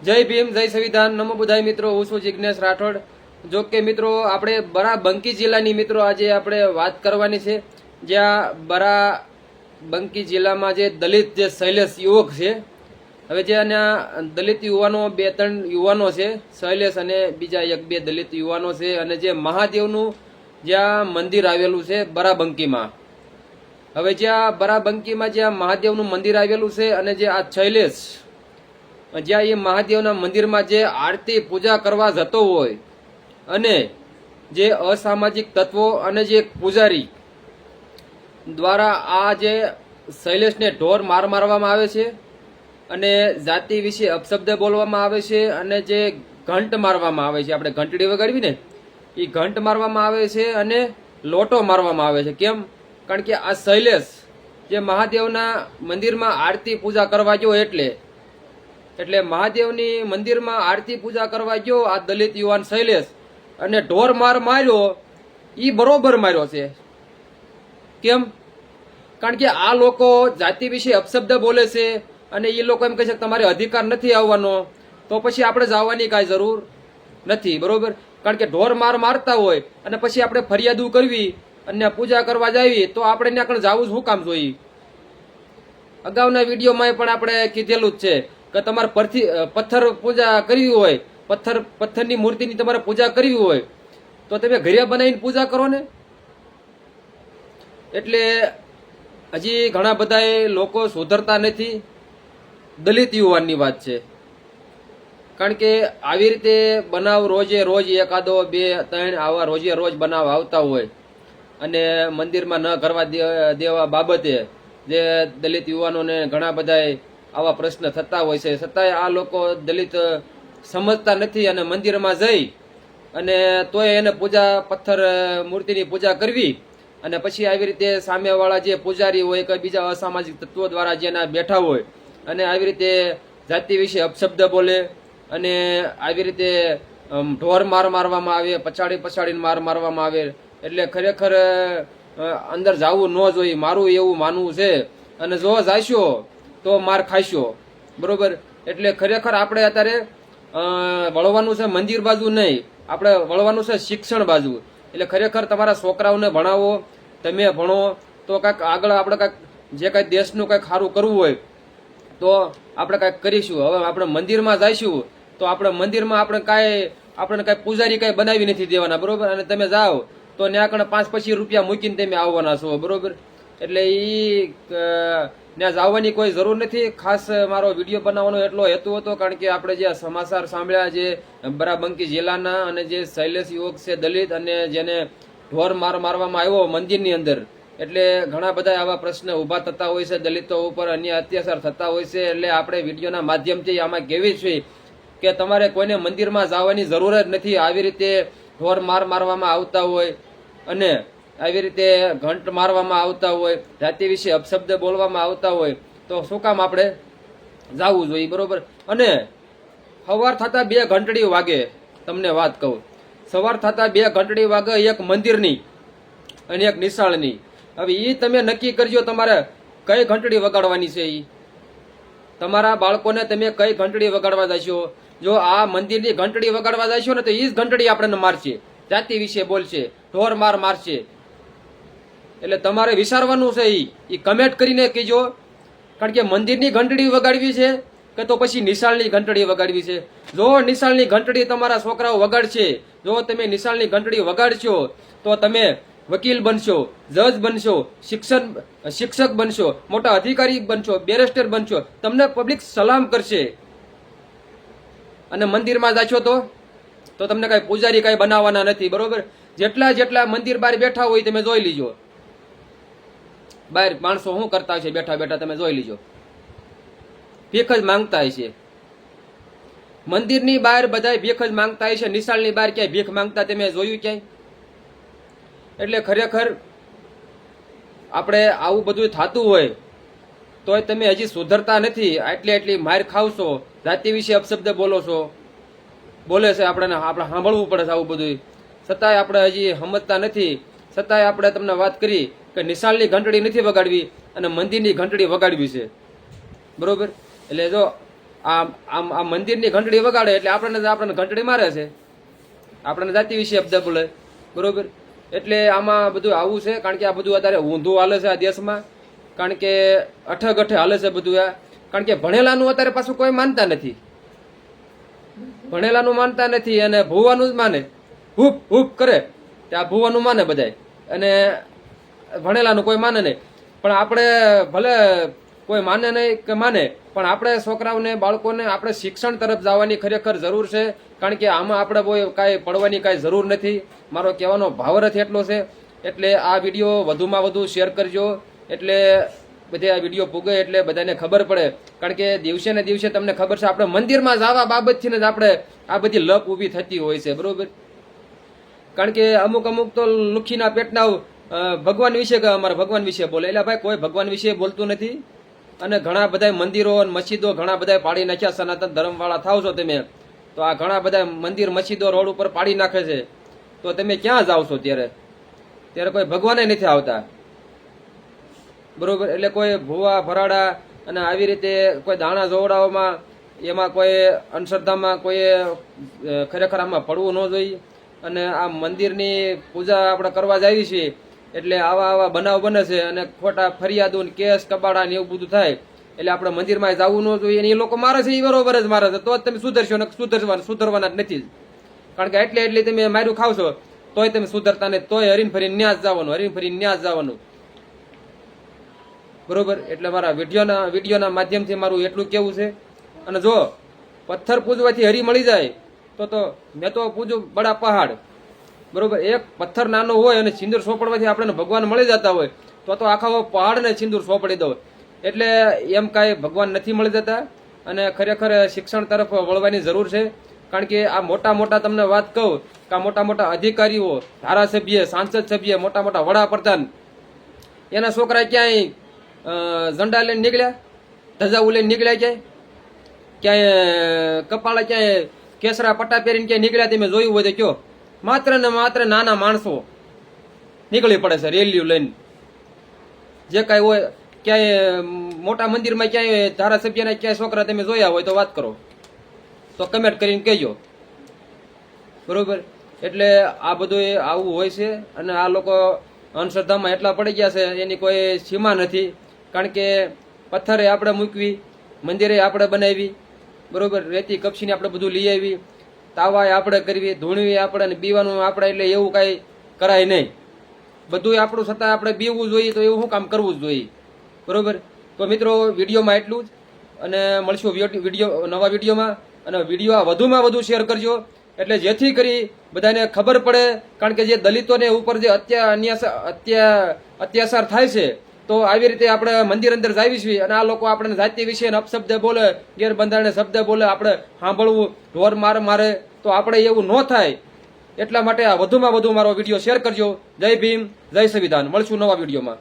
જય ભીમ, જય સંવિધાન. નમો બુધાય મિત્રો, હું છું જિજ્ઞેશ રાઠોડ. જો કે મિત્રો, આપણે બરા બંકી જિલ્લાની મિત્રો આજે આપણે વાત કરવાની છે. જ્યાં બરા બંકી જિલ્લામાં જે દલિત જે શૈલેષ યુવક છે, હવે જે આના દલિત યુવાનો, બે ત્રણ યુવાનો છે, શૈલેષ અને બીજા એક બે દલિત યુવાનો છે અને જે મહાદેવનું જ્યાં મંદિર આવેલું છે બરાબંકીમાં હવે જ્યાં બરાબંકીમાં જ્યાં મહાદેવનું મંદિર આવેલું છે અને જે આ શૈલેષ જ્યાં એ મહાદેવના મંદિરમાં જે આરતી પૂજા કરવા જતો હોય અને જે અસામાજિક તત્વો અને જે પૂજારી દ્વારા આ જે શૈલેષને ઢોર માર મારવામાં આવે છે અને જાતિ વિશે અપશબ્દ બોલવામાં આવે છે અને જે ઘંટ મારવામાં આવે છે. આપણે ઘંટડી વગાડવી ને એ ઘંટ મારવામાં આવે છે અને લોટો મારવામાં આવે છે. કેમ? કારણ કે આ શૈલેષ જે મહાદેવના મંદિરમાં આરતી પૂજા કરવા ગયો એટલે એટલે મહાદેવની મંદિરમાં આરતી પૂજા કરવા ગયો આ દલિત યુવાન શૈલેષ. અને ઢોર માર માર્યો એ બરોબર માર્યો છે. કેમ? કારણ કે આ લોકો જાતિ વિશે અપશબ્દ બોલે છે અને એ લોકો એમ કહે છે કે તમારે અધિકાર નથી આવવાનો, તો પછી આપણે જવાની કાંઈ જરૂર નથી, બરોબર? કારણ કે ઢોર માર મારતા હોય અને પછી આપણે ફરિયાદો કરવી અને પૂજા કરવા જાવી, તો આપણે ત્યાં આગળ જવું શું કામ જોઈએ? અગાઉના વિડીયોમાં પણ આપણે કીધેલું જ છે કે તમારે પરથી પથ્થર પૂજા કરવી હોય, પથ્થર, પથ્થરની મૂર્તિની તમારે પૂજા કરવી હોય, તો તમે ઘરે બનાવીને પૂજા કરો ને. એટલે હજી ઘણા બધા લોકો સુધરતા નથી. દલિત યુવાનની વાત છે. કારણ કે આવી રીતે બનાવ રોજે રોજ એકાદો, બે, ત્રણ આવા રોજે રોજ બનાવ આવતા હોય. અને મંદિરમાં ન કરવા દેવા બાબતે જે દલિત યુવાનોને ઘણા બધા આવા પ્રશ્ન થતા હોય છે. છતાંય આ લોકો દલિત સમજતા નથી અને મંદિરમાં જઈ અને તોય એને પૂજા પથ્થર મૂર્તિની પૂજા કરવી અને પછી આવી રીતે સામેવાળા જે પૂજારી હોય કે બીજા અસામાજિક તત્વો દ્વારા જેના બેઠા હોય અને આવી રીતે જાતિ વિશે અપશબ્દ બોલે અને આવી રીતે ઢોર માર મારવામાં આવે, પછાડી પછાડીને માર મારવામાં આવે એટલે ખરેખર અંદર જવું ન જોઈએ, મારું એવું માનવું છે. અને જો જાશો તો માર ખાશો બરોબર? એટલે ખરેખર આપણે અત્યારે વળવાનું છે મંદિર બાજુ નહીં. આપણે વળવાનું છે શિક્ષણ બાજુ. એટલે ખરેખર તમારા છોકરાઓને ભણાવો, તમે ભણો. તો કાંઈક આગળ આપણે કાંઈક, જે કાંઈ દેશનું કાંઈક સારું કરવું હોય, તો આપણે કાંઈક કરીશું. હવે આપણે મંદિરમાં જઈશું, તો આપણે મંદિરમાં આપણે કાંઈ આપણે કાંઈ પૂજારી કાંઈ બનાવી નથી દેવાના. બરોબર? અને તમે જાઓ, તો ત્યાં આગળ પાંચ પચીસ રૂપિયા મૂકીને તમે આવવાના છો. બરોબર? એટલે એ ત્યાં જવાની કોઈ જરૂર નથી. ખાસ મારો વીડિયો બનાવવાનો એટલો હેતુ હતો, કારણ કે આપણે જે સમાચાર સાંભળ્યા જે બરાબંકી જિલ્લાના અને જે શૈલેષ યુવક છે દલિત અને જેને ઢોર માર મારવામાં આવ્યો મંદિરની અંદર. એટલે ઘણા બધા આવા પ્રશ્ન ઊભા થતા હોય છે, દલિતો ઉપર અન્ય અત્યાચાર થતા હોય છે. એટલે આપણે વિડીયોના માધ્યમથી આમાં કહેવી છે કે તમારે કોઈને મંદિરમાં જવાની જરૂર જ નથી. આવી રીતે ઢોર માર મારવામાં આવતા હોય અને આવી રીતે ઘંટ મારવામાં આવતા હોય, જાતિ વિશે અપશબ્દ બોલવામાં આવતા હોય, તો શું કામ આપણે જવું જોઈએ, બરોબર? અને સવાર થતા બે ઘંટડી વાગે, તમને વાત કહું. સવાર થતા બે ઘંટડી વાગે એક મંદિરની અને એક નિશાળની. હવે એ તમે નક્કી કરજો તમારે કઈ ઘંટડી વગાડવાની છે એ તમારા બાળકોને તમે કઈ ઘંટડી વગાડવા જશો? જો આ મંદિરની ઘંટડી વગાડવા જશો ને તો એ જ ઘંટડી આપણને મારશે. જાતિ વિશે બોલશે, ઢોર માર મારશે. એટલે તમારે વિચારવાનું છે એ એ કમેન્ટ કરીને કહેજો કારણ કે મંદિરની ઘંટડી વગાડવી છે કે તો પછી નિશાળની ઘંટડી વગાડવી છે? જો નિશાળની ઘંટડી તમારા છોકરાઓ વગાડશે, જો તમે નિશાળની ઘંટડી વગાડશો, તો તમે વકીલ બનશો, જજ બનશો, શિક્ષણ, શિક્ષક બનશો, મોટા અધિકારી બનશો, બેરિસ્ટર બનશો, તમને પબ્લિક સલામ કરશે. અને મંદિરમાં જાશો તો? તો તમને કાંઈ પૂજારી કાંઈ બનાવવાના નથી, બરોબર? જેટલા જેટલા મંદિર બહાર બેઠા હોય તમે જોઈ લીજો. બહાર માણસો શું કરતા છે બેઠા બેઠા તમે જોઈ લીજો. ભીખ જ માંગતા હશે. મંદિરની બહાર બધા ભીખ જ માંગતા હશે, નિશાળની બહાર ક્યાંય ભીખ માંગતા તમે જોયું ક્યાંય? એટલે ખરેખર આપણે આવું બધું થતું હોય, તોય તમે હજી સુધરતા નથી. આટલી આટલી માર ખાવશો જાતિ વિશે અપશબ્દ બોલો છો. બોલે છે આપણે આપણે સાંભળવું પડે છે આવું બધું છતાંય આપણે હજી સમજતા નથી. છતાંય આપણે તમને વાત કરી કે નિશાળની ઘંટડી નથી વગાડવી અને મંદિરની ઘંટડી વગાડવી છે. બરોબર? એટલે જો આ આમ આ મંદિરની ઘંટડી વગાડે એટલે આપણને આપણને ઘંટડી મારે છે. આપણને જાતિ વિશે શબ્દ બોલે. બરોબર? એટલે આમાં બધું આવું છે, કારણ કે આ બધું અત્યારે ઊંધું હાલે છે આ દેશમાં. કારણ કે અઠગઠે હાલે છે બધું આ. કારણ કે ભણેલાનું અત્યારે પાછું કોઈ માનતા નથી. ભણેલાનું માનતા નથી અને ભૂવાનું જ માને. હુપ હુપ કરે. તે આ ભૂવાનું માને બધાય. અને ભણેલાનું કોઈ માને નહીં. પણ આપણે ભલે કોઈ માને નહીં કે માને, પણ આપણે છોકરાઓને, બાળકોને આપણે શિક્ષણ તરફ જવાની ખરેખર જરૂર છે. કારણ કે આમાં આપણે કોઈ કાંઈ પડવાની કાંઈ જરૂર નથી. મારો કહેવાનો ભાવરથ એટલો છે. એટલે આ વીડિયો વધુમાં વધુ શેર કરજો. એટલે બધે આ વીડિયો પૂગે એટલે બધાને ખબર પડે. કારણ કે દિવસે ને દિવસે તમને ખબર છે, આપણે મંદિરમાં જવા બાબતથી જ આપણે આ બધી લપ ઊભી થતી હોય છે. બરોબર? કારણ કે અમુક અમુક તો લુખીના પેટના ભગવાન વિશે અમારા ભગવાન વિશે બોલે. એટલે ભાઈ, કોઈ ભગવાન વિશે બોલતું નથી. અને ઘણા બધા મંદિરો અને મસ્જિદો ઘણા બધા પાડી નાખ્યા સનાતન ધર્મવાળા. થાવ છો તમે? તો આ ઘણા બધા મંદિર, મસ્જિદો, રોડ ઉપર પાડી નાખે છે. તો તમે ક્યાં જાઓ છો ત્યારે? ત્યારે કોઈ ભગવાને નથી આવતા. બરોબર? એટલે કોઈ ભૂવા, ભરાડા અને આવી રીતે કોઈ દાણા જોવડાઓમાં, એમાં કોઈ અંધશ્રદ્ધામાં કોઈ ખરેખર આમાં પડવું ન જોઈએ. અને આ મંદિરની પૂજા આપણે કરવા જઈએ છીએ. એટલે આવા આવા બનાવ બને છે અને ખોટા ફરિયાદો ને કેસ કબાડા ને એવું બધું થાય. એટલે આપણે મંદિરમાં જવું ન જોઈએ અને એ લોકો મારે છે એ બરોબર જ મારે છે. તો જ તમે સુધરશો ને સુધરવા સુધરવાના જ નથી. કારણ કે એટલે એટલે તમે માર્યું ખાવ છો તોય તમે સુધરતા ને તોય હરીન ફરીને ન્યાસ જવાનું, હરીન ફરીને ન્યાસ જવાનું. બરોબર? એટલે મારા વિડીયોના વિડીયોના માધ્યમથી મારું એટલું કેવું છે. અને જો પથ્થર પૂજવાથી હરી મળી જાય, તો તો મેં તો પૂજું બડા પહાડ. બરોબર, એક પથ્થર નાનો હોય અને સિંદૂર સોપડવાથી આપણને ભગવાન મળી જતા હોય, તો તો આખા પહાડને સિંદૂર સોંપડી દો. એટલે એમ કાંઈ ભગવાન નથી મળી જતા અને ખરેખર શિક્ષણ તરફ વળવાની જરૂર છે. કારણ કે આ મોટા મોટા તમને વાત કહું કે આ મોટા મોટા અધિકારીઓ, ધારાસભ્ય, સાંસદ સભ્ય, મોટા મોટા વડાપ્રધાન, એના છોકરા ક્યાંય ઝંડા લઈને નીકળ્યા? ધજા લઈને નીકળ્યા ક્યાંય? ક્યાંય, કપાળે ક્યાંય, કેસરા પટ્ટા પહેરીને ક્યાંય નીકળ્યા? તમે જોયું હોય તો કયો માત્ર ને માત્ર નાના માણસો નીકળી પડે છે રેલીઓ લઈને. જે કાંઈ હોય, ક્યાંય મોટા મંદિરમાં ક્યાંય, ધારાસભ્યના ક્યાંય છોકરા તમે જોયા હોય તો વાત કરો. તો કમેન્ટ કરીને કહેજો. બરોબર? એટલે આ બધું આવું હોય છે અને આ લોકો અંધશ્રદ્ધામાં એટલા પડી ગયા છે, એની કોઈ સીમા નથી. કારણ કે પથ્થરે આપણે મૂકવી, મંદિરે આપણે બનાવી, બરોબર? રેતી કપસીને આપણે બધું લઈ આવી. તાવાય આપણે કરવી, ધૂણવી આપણે અને પીવાનું આપણે એટલે એવું કાંઈ કરાય નહીં. બધું આપણું છતાં આપણે પીવું જોઈએ તો એવું શું કામ કરવું જ જોઈએ? બરોબર? તો મિત્રો, વિડીયોમાં એટલું જ. અને મળશું વીડિયો નવા વિડીયોમાં. અને વીડિયો વધુમાં વધુ શેર કરજો. એટલે જેથી કરી બધાને ખબર પડે. કારણ કે જે દલિતોને ઉપર જે અત્યા અન્યાસ- અત્યા અત્યાચાર થાય છે, તો આવી રીતે આપણે મંદિર અંદર જાવી છીએ અને આ લોકો આપણે જાતિ વિશે અપશબ્દ બોલે ગેરબંધારણ શબ્દ બોલે. આપણે સાંભળવું, ઢોર માર મારે તો આપણે એવું ન થાય. એટલા માટે આ વધુમાં વધુ મારો વીડિયો શેર કરજો. જય ભીમ, જય સંવિધાન. મળશું નવા વિડીયોમાં.